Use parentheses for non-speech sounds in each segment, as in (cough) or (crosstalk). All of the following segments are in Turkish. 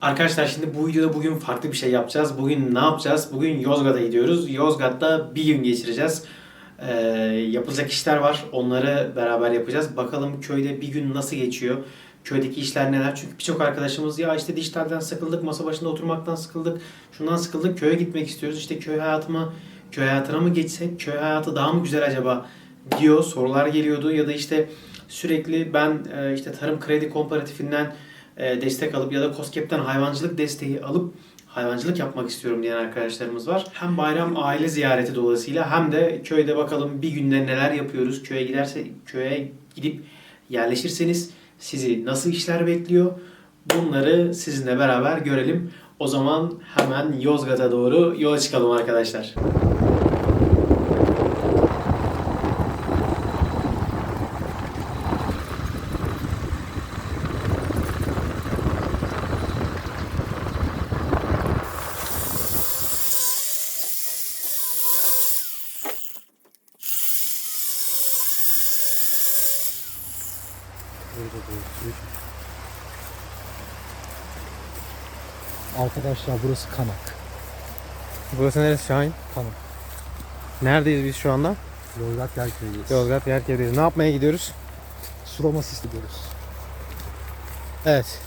Arkadaşlar şimdi bu videoda bugün farklı bir şey yapacağız. Bugün ne yapacağız? Bugün Yozgat'a gidiyoruz. Yozgat'ta bir gün geçireceğiz. Ee, yapılacak işler var. Onları beraber yapacağız. Bakalım köyde bir gün nasıl geçiyor? Köydeki işler neler? Çünkü birçok arkadaşımız ya işte dijitalden sıkıldık, masa başında oturmaktan sıkıldık, şundan sıkıldık, köye gitmek istiyoruz. İşte köy hayatımı, köy hayatına mı geçsek, köy hayatı daha mı güzel acaba diyor. Sorular geliyordu ya da işte sürekli ben e, işte tarım kredi komparatifinden destek alıp ya da COSGAP'ten hayvancılık desteği alıp hayvancılık yapmak istiyorum diyen arkadaşlarımız var. Hem bayram aile ziyareti dolayısıyla hem de köyde bakalım bir günde neler yapıyoruz. Köye giderse köye gidip yerleşirseniz sizi nasıl işler bekliyor? Bunları sizinle beraber görelim. O zaman hemen Yozgat'a doğru yola çıkalım arkadaşlar. Arkadaşlar burası Kanak. Burası neresi Şahin? Kanak. Neredeyiz biz şu anda? Yozgat Yerköy'deyiz. Yozgat Yerkev'deyiz. Ne yapmaya gidiyoruz? Sulama istiyoruz. Evet.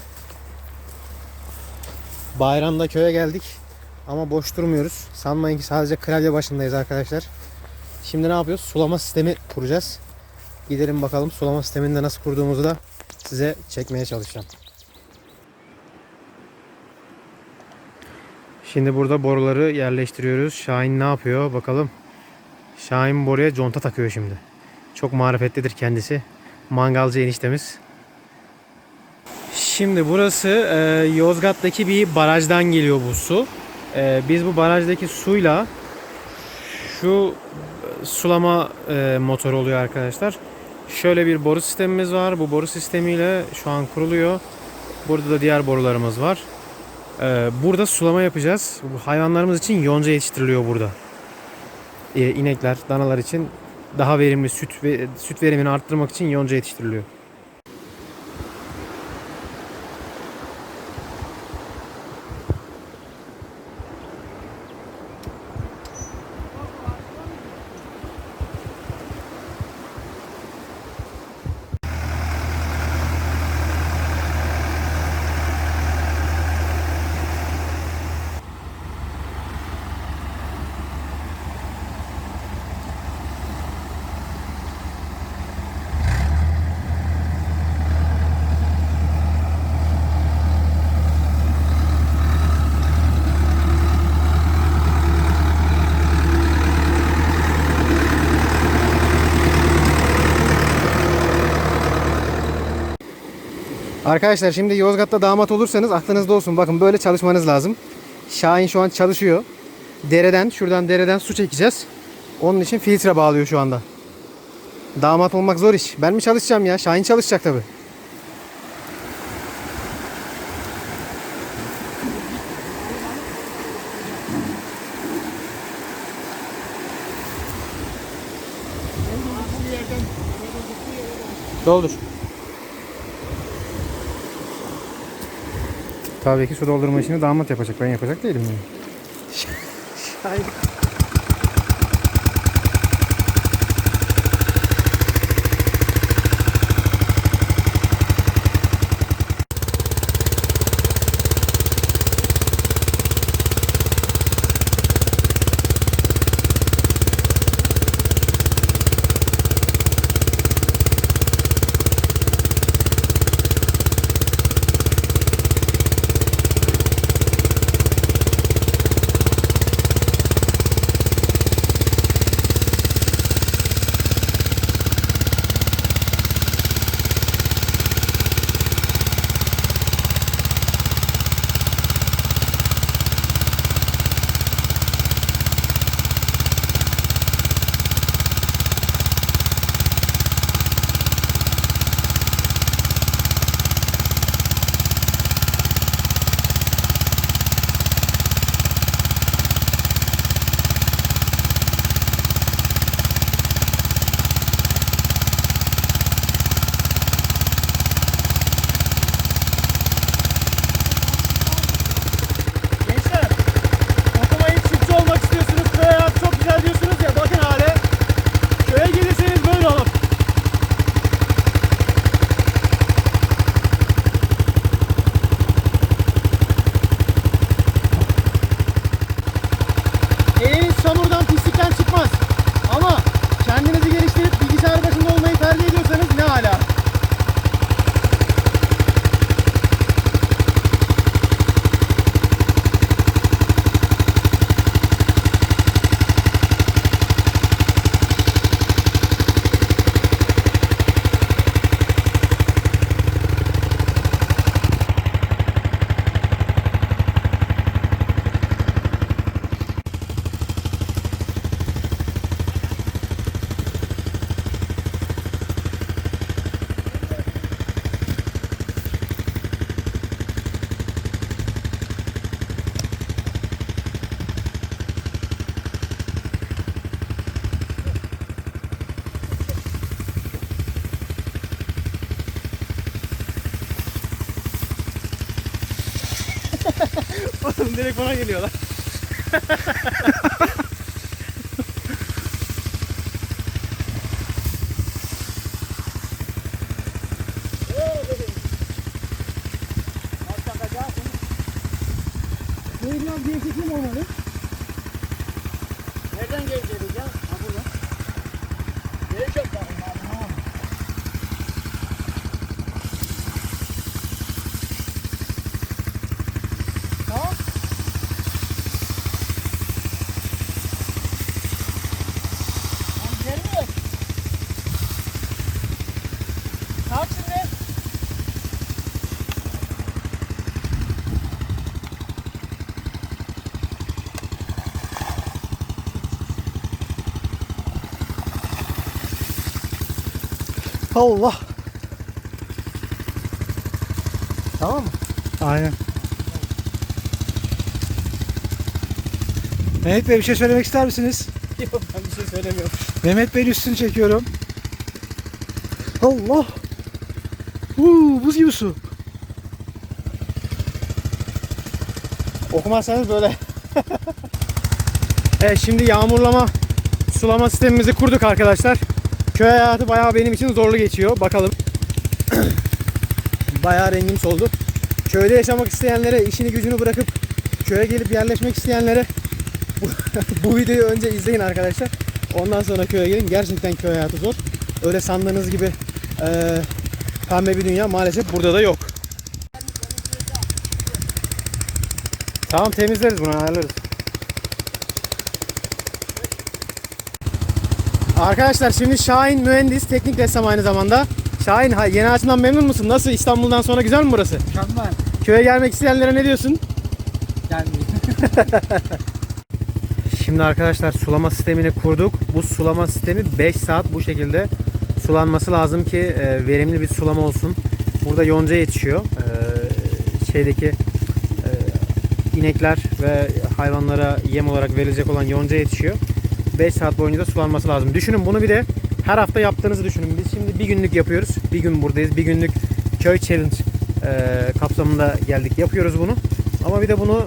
Bayramda köye geldik. Ama boş durmuyoruz. Sanmayın ki sadece klavye başındayız arkadaşlar. Şimdi ne yapıyoruz? Sulama sistemi kuracağız. Gidelim bakalım sulama sistemini de nasıl kurduğumuzu da size çekmeye çalışacağım. Şimdi burada boruları yerleştiriyoruz. Şahin ne yapıyor bakalım. Şahin boruya conta takıyor şimdi. Çok marifetlidir kendisi. Mangalcı eniştemiz. Şimdi burası e, Yozgat'taki bir barajdan geliyor bu su. E, biz bu barajdaki suyla şu e, sulama e, motoru oluyor arkadaşlar. Şöyle bir boru sistemimiz var. Bu boru sistemiyle şu an kuruluyor. Burada da diğer borularımız var. E, burada sulama yapacağız. Bu hayvanlarımız için yonca yetiştiriliyor burada. E, inekler, danalar için daha verimli süt ve süt verimini arttırmak için yonca yetiştiriliyor. Arkadaşlar şimdi Yozgat'ta damat olursanız aklınızda olsun. Bakın böyle çalışmanız lazım. Şahin şu an çalışıyor. Dereden, şuradan dereden su çekeceğiz. Onun için filtre bağlıyor şu anda. Damat olmak zor iş. Ben mi çalışacağım ya? Şahin çalışacak tabi. Doldur. Tabii ki su doldurma işini damat yapacak. Ben yapacak değilim yani. Şahin. (laughs) Oğlum direkt bana geliyorlar. (laughs) Böyle biraz gevşekli mi olmalı? Nereden geleceğiz ya? Ha buradan. Gevşek bakın abi. Ha. Tamam. Tamam, geri mi? Kalk şimdi. Allah. Tamam mı? Aynen. Mehmet Bey bir şey söylemek ister misiniz? (laughs) Yok ben bir şey söylemiyorum. Mehmet Bey'in üstünü çekiyorum. Allah. Uuu buz gibi su. Okumazsanız böyle. (laughs) evet şimdi yağmurlama sulama sistemimizi kurduk arkadaşlar. Köy hayatı bayağı benim için zorlu geçiyor. Bakalım. (clears throat) bayağı rengim soldu. Köyde yaşamak isteyenlere, işini gücünü bırakıp köye gelip yerleşmek isteyenlere bu, (laughs) bu videoyu önce izleyin arkadaşlar. Ondan sonra köye gelin. Gerçekten köy hayatı zor. Öyle sandığınız gibi eee pembe bir dünya maalesef burada da yok. Tamam temizleriz bunu ayarlarız. Arkadaşlar şimdi Şahin mühendis, teknik ressam aynı zamanda. Şahin yeni açıdan memnun musun? Nasıl İstanbul'dan sonra güzel mi burası? Mükemmel. Köye gelmek isteyenlere ne diyorsun? Gelmeyin. (laughs) Şimdi arkadaşlar sulama sistemini kurduk. Bu sulama sistemi 5 saat bu şekilde sulanması lazım ki e, verimli bir sulama olsun. Burada yonca yetişiyor. E, şeydeki e, inekler ve hayvanlara yem olarak verilecek olan yonca yetişiyor. 5 saat boyunca da sulanması lazım. Düşünün bunu bir de her hafta yaptığınızı düşünün. Biz şimdi bir günlük yapıyoruz. Bir gün buradayız. Bir günlük köy challenge e, kapsamında geldik. Yapıyoruz bunu. Ama bir de bunu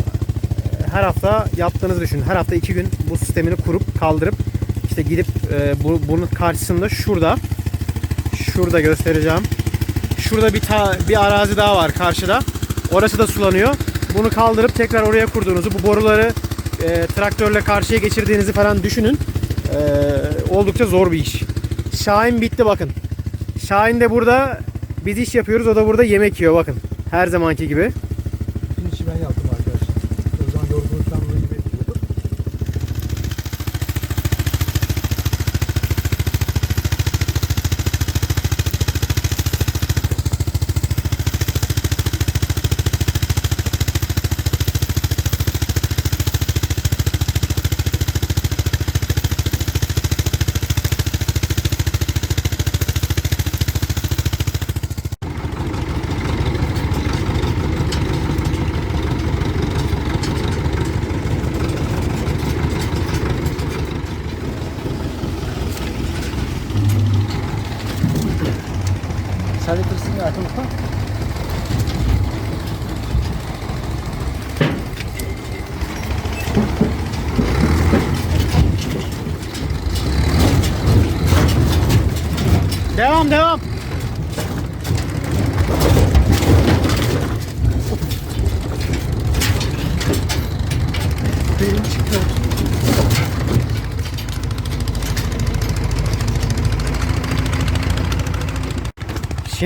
her hafta yaptığınızı düşünün. Her hafta iki gün bu sistemini kurup kaldırıp işte gidip e, bu, bunun karşısında şurada şurada göstereceğim. Şurada bir ta, bir arazi daha var karşıda. Orası da sulanıyor. Bunu kaldırıp tekrar oraya kurduğunuzu, bu boruları e, traktörle karşıya geçirdiğinizi falan düşünün. E, oldukça zor bir iş. Şahin bitti bakın. Şahin de burada biz iş yapıyoruz. O da burada yemek yiyor bakın. Her zamanki gibi. Bütün işi ben yaptım arkadaşlar. O zaman yorgunluktan dolayı gibi yapıyordum. Sen de tırsın ya arkamızda. Devam devam. Benim çıktı.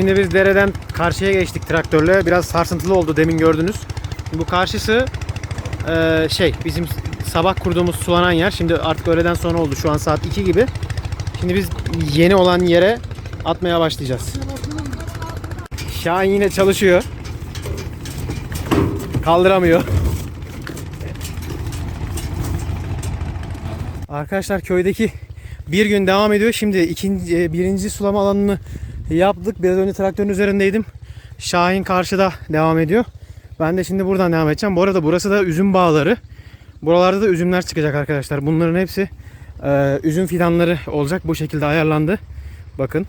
Şimdi biz dereden karşıya geçtik traktörle. Biraz sarsıntılı oldu demin gördünüz. Bu karşısı eee, şey bizim sabah kurduğumuz sulanan yer. Şimdi artık öğleden sonra oldu. Şu an saat 2 gibi. Şimdi biz yeni olan yere atmaya başlayacağız. Şahin yine çalışıyor. Kaldıramıyor. Arkadaşlar köydeki bir gün devam ediyor. Şimdi ikinci, e, birinci sulama alanını yaptık. Biraz önce traktörün üzerindeydim. Şahin karşıda devam ediyor. Ben de şimdi buradan devam edeceğim. Bu arada burası da üzüm bağları. Buralarda da üzümler çıkacak arkadaşlar. Bunların hepsi e, üzüm fidanları olacak. Bu şekilde ayarlandı. Bakın.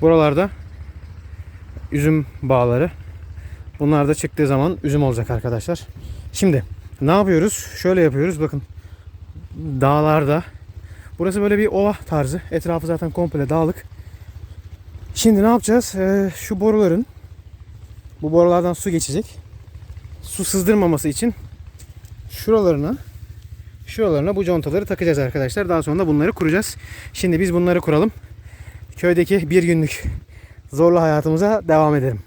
Buralarda üzüm bağları. Bunlar da çıktığı zaman üzüm olacak arkadaşlar. Şimdi ne yapıyoruz? Şöyle yapıyoruz bakın. Dağlarda. Burası böyle bir ova tarzı. Etrafı zaten komple dağlık. Şimdi ne yapacağız? Ee, şu boruların bu borulardan su geçecek. Su sızdırmaması için şuralarına şuralarına bu contaları takacağız arkadaşlar. Daha sonra da bunları kuracağız. Şimdi biz bunları kuralım. Köydeki bir günlük zorlu hayatımıza devam edelim.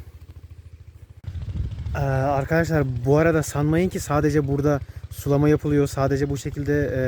Ee, arkadaşlar bu arada sanmayın ki sadece burada sulama yapılıyor. Sadece bu şekilde e,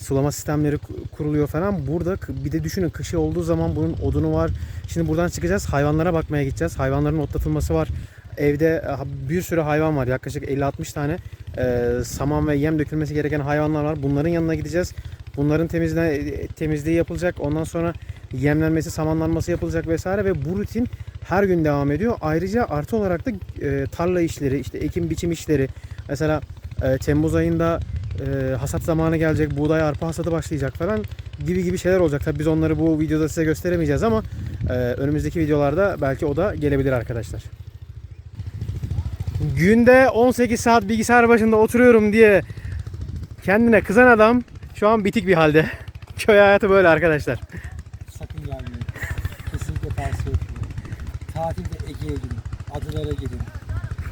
sulama sistemleri ku- kuruluyor falan. Burada bir de düşünün kışı olduğu zaman bunun odunu var. Şimdi buradan çıkacağız. Hayvanlara bakmaya gideceğiz. Hayvanların otlatılması var. Evde e, bir sürü hayvan var. Yaklaşık 50-60 tane e, saman ve yem dökülmesi gereken hayvanlar var. Bunların yanına gideceğiz. Bunların temizle, temizliği yapılacak. Ondan sonra yemlenmesi, samanlanması yapılacak vesaire ve bu rutin her gün devam ediyor. Ayrıca artı olarak da e, tarla işleri, işte ekim biçim işleri. Mesela e, Temmuz ayında e, hasat zamanı gelecek, buğday arpa hasadı başlayacak falan gibi gibi şeyler olacak. Tabii biz onları bu videoda size gösteremeyeceğiz ama e, önümüzdeki videolarda belki o da gelebilir arkadaşlar. Günde 18 saat bilgisayar başında oturuyorum diye kendine kızan adam şu an bitik bir halde. (laughs) Köy hayatı böyle arkadaşlar. Sakın gelmeyin. Kesinlikle tavsiye etmiyorum. Tatilde Ege'ye gidin. Adalara gidin.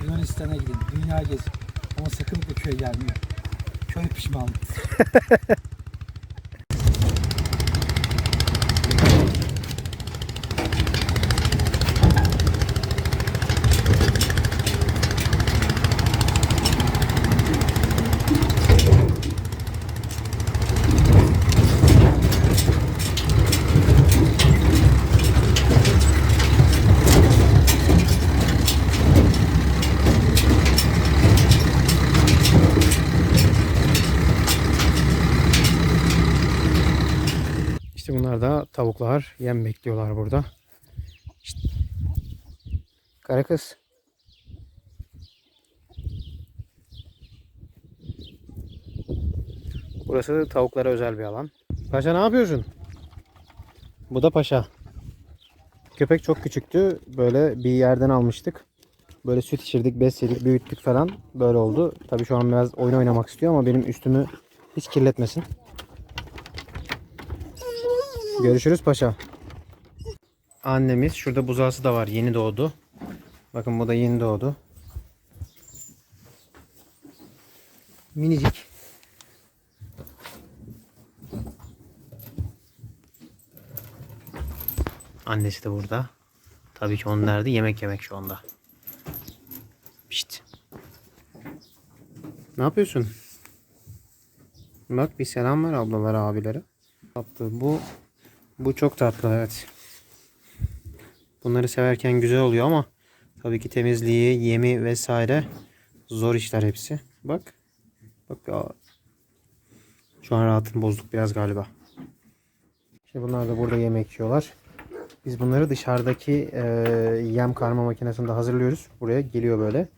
Yunanistan'a gidin. Dünya gezin. Ama sakın da köye gelmeyin. Köy pişmanlık. (laughs) İşte bunlar da tavuklar yem bekliyorlar burada. İşte. Kara kız. Burası tavuklara özel bir alan. Paşa ne yapıyorsun? Bu da paşa. Köpek çok küçüktü. Böyle bir yerden almıştık. Böyle süt içirdik, besledik, büyüttük falan. Böyle oldu. Tabii şu an biraz oyun oynamak istiyor ama benim üstümü hiç kirletmesin. Görüşürüz paşa. Annemiz şurada buzağısı da var. Yeni doğdu. Bakın bu da yeni doğdu. Minicik. Annesi de burada. Tabii ki onun derdi yemek yemek şu anda. Pişt. Ne yapıyorsun? Bak bir selam ver ablalara abilere. Tatlı. Bu bu çok tatlı evet. Bunları severken güzel oluyor ama tabii ki temizliği, yemi vesaire zor işler hepsi. Bak. Bak aa. Şu an rahatını bozduk biraz galiba. Şimdi bunlar da burada yemek yiyorlar. Biz bunları dışarıdaki e, yem karma makinesinde hazırlıyoruz. Buraya geliyor böyle.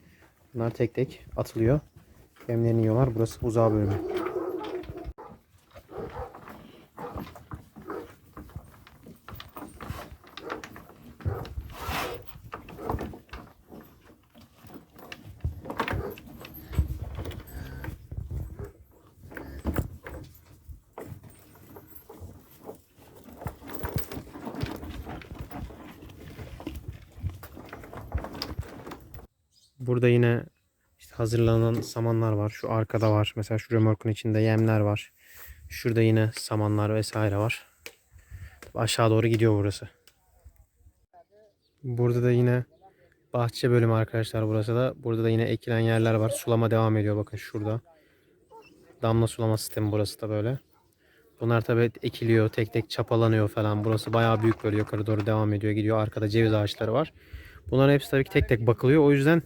Bunlar tek tek atılıyor. Yemlerini yiyorlar. Burası buzağı bölümü. Burada yine işte hazırlanan samanlar var. Şu arkada var. Mesela şu römorkun içinde yemler var. Şurada yine samanlar vesaire var. Aşağı doğru gidiyor burası. Burada da yine bahçe bölümü arkadaşlar burası da. Burada da yine ekilen yerler var. Sulama devam ediyor bakın şurada. Damla sulama sistemi burası da böyle. Bunlar tabi ekiliyor, tek tek çapalanıyor falan. Burası bayağı büyük böyle yukarı doğru devam ediyor. Gidiyor arkada ceviz ağaçları var. Bunların hepsi tabii ki tek tek bakılıyor. O yüzden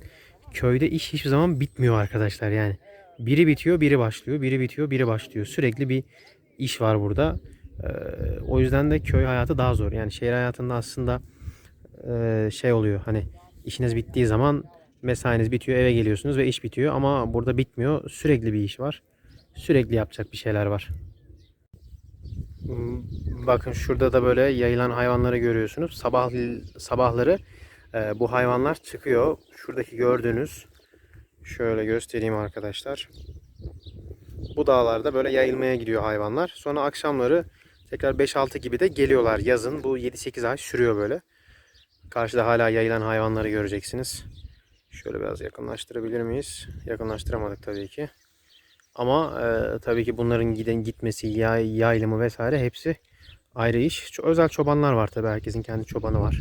köyde iş hiçbir zaman bitmiyor arkadaşlar yani. Biri bitiyor, biri başlıyor, biri bitiyor, biri başlıyor. Sürekli bir iş var burada. Ee, o yüzden de köy hayatı daha zor. Yani şehir hayatında aslında e, şey oluyor hani işiniz bittiği zaman mesainiz bitiyor, eve geliyorsunuz ve iş bitiyor. Ama burada bitmiyor. Sürekli bir iş var. Sürekli yapacak bir şeyler var. Hmm, Bakın şurada da böyle yayılan hayvanları görüyorsunuz. Sabah sabahları e, bu hayvanlar çıkıyor. Şuradaki gördüğünüz şöyle göstereyim arkadaşlar. Bu dağlarda böyle yayılmaya gidiyor hayvanlar. Sonra akşamları tekrar 5-6 gibi de geliyorlar yazın. Bu 7-8 ay sürüyor böyle. Karşıda hala yayılan hayvanları göreceksiniz. Şöyle biraz yakınlaştırabilir miyiz? Yakınlaştıramadık tabii ki. Ama e, tabii ki bunların giden gitmesi, yay, yaylımı vesaire hepsi ayrı iş. Özel çobanlar var tabii. Herkesin kendi çobanı var.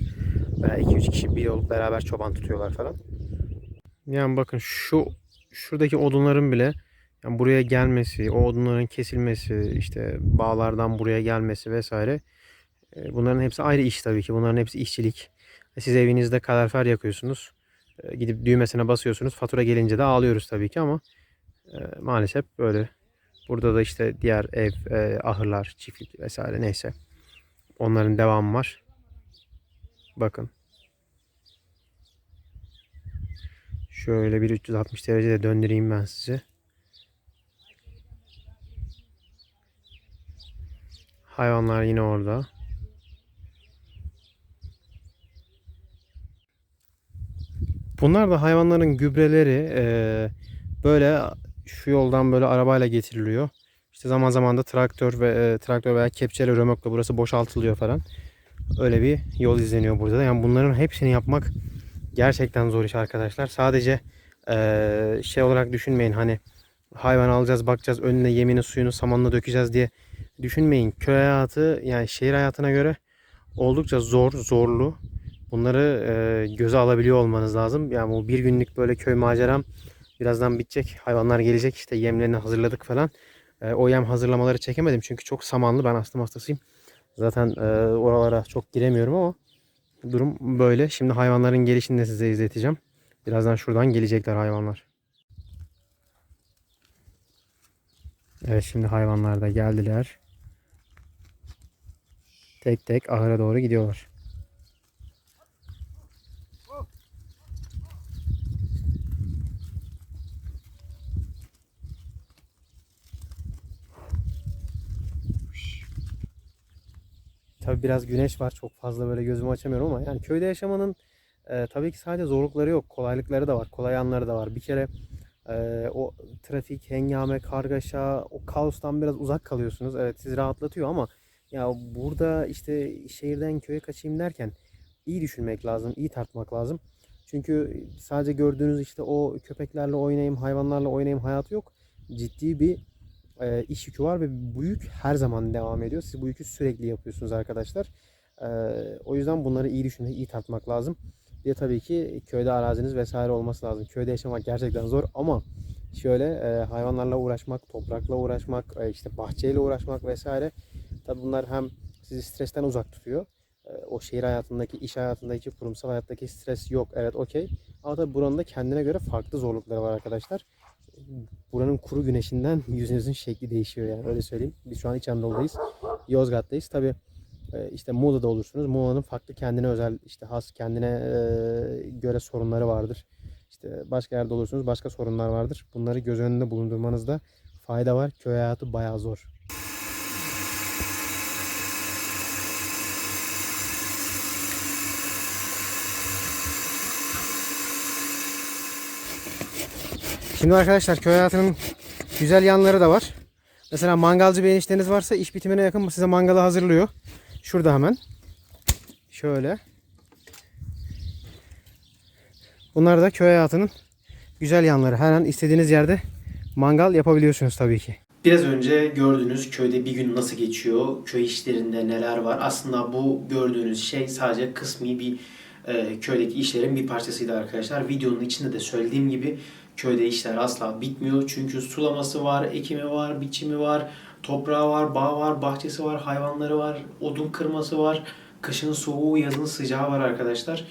Veya 2-3 kişi bir olup beraber çoban tutuyorlar falan. Yani bakın şu şuradaki odunların bile yani buraya gelmesi, o odunların kesilmesi, işte bağlardan buraya gelmesi vesaire e, bunların hepsi ayrı iş tabii ki. Bunların hepsi işçilik. E, Siz evinizde kalorifer yakıyorsunuz. E, Gidip düğmesine basıyorsunuz. Fatura gelince de ağlıyoruz tabii ki ama maalesef böyle. Burada da işte diğer ev, ahırlar, çiftlik vesaire neyse. Onların devamı var. Bakın. Şöyle bir 360 derecede döndüreyim ben sizi. Hayvanlar yine orada. Bunlar da hayvanların gübreleri eee, böyle şu yoldan böyle arabayla getiriliyor. İşte zaman zaman da traktör ve e, traktör veya kepçeyle römorkla burası boşaltılıyor falan. Öyle bir yol izleniyor burada da. Yani bunların hepsini yapmak gerçekten zor iş arkadaşlar. Sadece şey olarak düşünmeyin hani hayvan alacağız bakacağız önüne yemini suyunu samanını dökeceğiz diye düşünmeyin. Köy hayatı yani şehir hayatına göre oldukça zor, zorlu. Bunları göze alabiliyor olmanız lazım. Yani bu bir günlük böyle köy maceram birazdan bitecek. Hayvanlar gelecek işte yemlerini hazırladık falan. O yem hazırlamaları çekemedim çünkü çok samanlı. Ben astım hastasıyım. Zaten e, oralara çok giremiyorum ama durum böyle. Şimdi hayvanların gelişini de size izleteceğim. Birazdan şuradan gelecekler hayvanlar. Evet şimdi hayvanlar da geldiler. Tek tek ahıra doğru gidiyorlar. Tabi biraz güneş var. Çok fazla böyle gözümü açamıyorum ama yani köyde yaşamanın e, tabii ki sadece zorlukları yok. Kolaylıkları da var. Kolay yanları da var. Bir kere e, o trafik, hengame, kargaşa, o kaostan biraz uzak kalıyorsunuz. Evet sizi rahatlatıyor ama ya burada işte şehirden köye kaçayım derken iyi düşünmek lazım, iyi tartmak lazım. Çünkü sadece gördüğünüz işte o köpeklerle oynayayım, hayvanlarla oynayayım hayatı yok. Ciddi bir e, iş yükü var ve bu yük her zaman devam ediyor. Siz bu yükü sürekli yapıyorsunuz arkadaşlar. E, o yüzden bunları iyi düşünmek, iyi tartmak lazım. Bir de tabii ki köyde araziniz vesaire olması lazım. Köyde yaşamak gerçekten zor ama şöyle e, hayvanlarla uğraşmak, toprakla uğraşmak, e, işte bahçeyle uğraşmak vesaire. Tabii bunlar hem sizi stresten uzak tutuyor. E, o şehir hayatındaki, iş hayatındaki, kurumsal hayattaki stres yok. Evet okey. Ama tabii buranın da kendine göre farklı zorlukları var arkadaşlar. Buranın kuru güneşinden (laughs) yüzünüzün şekli değişiyor yani öyle söyleyeyim. Biz şu an İç Anadolu'dayız. Yozgat'tayız. Tabii e, işte Muğla'da olursunuz. Muğla'nın farklı kendine özel işte has kendine e, göre sorunları vardır. İşte başka yerde olursunuz başka sorunlar vardır. Bunları göz önünde bulundurmanızda fayda var. Köy hayatı bayağı zor. Şimdi arkadaşlar köy hayatının güzel yanları da var. Mesela mangalcı bir enişteniz varsa iş bitimine yakın size mangalı hazırlıyor. Şurada hemen. Şöyle. Bunlar da köy hayatının güzel yanları. Her an istediğiniz yerde mangal yapabiliyorsunuz tabii ki. Biraz önce gördüğünüz köyde bir gün nasıl geçiyor, köy işlerinde neler var. Aslında bu gördüğünüz şey sadece kısmi bir e, köydeki işlerin bir parçasıydı arkadaşlar. Videonun içinde de söylediğim gibi köyde işler asla bitmiyor. Çünkü sulaması var, ekimi var, biçimi var, toprağı var, bağ var, bahçesi var, hayvanları var, odun kırması var. Kışın soğuğu, yazın sıcağı var arkadaşlar.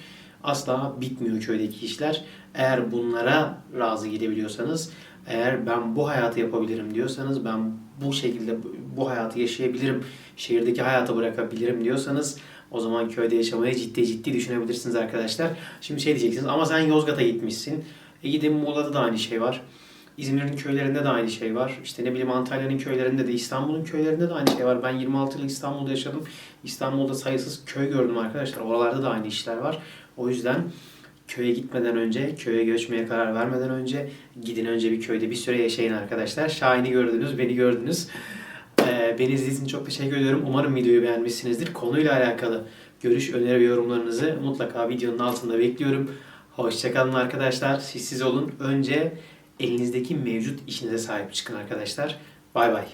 Asla bitmiyor köydeki işler. Eğer bunlara razı gidebiliyorsanız, eğer ben bu hayatı yapabilirim diyorsanız, ben bu şekilde bu hayatı yaşayabilirim, şehirdeki hayatı bırakabilirim diyorsanız o zaman köyde yaşamayı ciddi ciddi düşünebilirsiniz arkadaşlar. Şimdi şey diyeceksiniz ama sen Yozgat'a gitmişsin. E gidin Muğla'da da aynı şey var. İzmir'in köylerinde de aynı şey var. İşte ne bileyim Antalya'nın köylerinde de İstanbul'un köylerinde de aynı şey var. Ben 26 yıl İstanbul'da yaşadım. İstanbul'da sayısız köy gördüm arkadaşlar. Oralarda da aynı işler var. O yüzden köye gitmeden önce, köye göçmeye karar vermeden önce gidin önce bir köyde bir süre yaşayın arkadaşlar. Şahin'i gördünüz, beni gördünüz. Ee, beni izlediğiniz için çok teşekkür ediyorum. Umarım videoyu beğenmişsinizdir. Konuyla alakalı görüş, öneri ve yorumlarınızı mutlaka videonun altında bekliyorum. Hoşçakalın arkadaşlar. Siz olun. Önce elinizdeki mevcut işinize sahip çıkın arkadaşlar. Bay bay.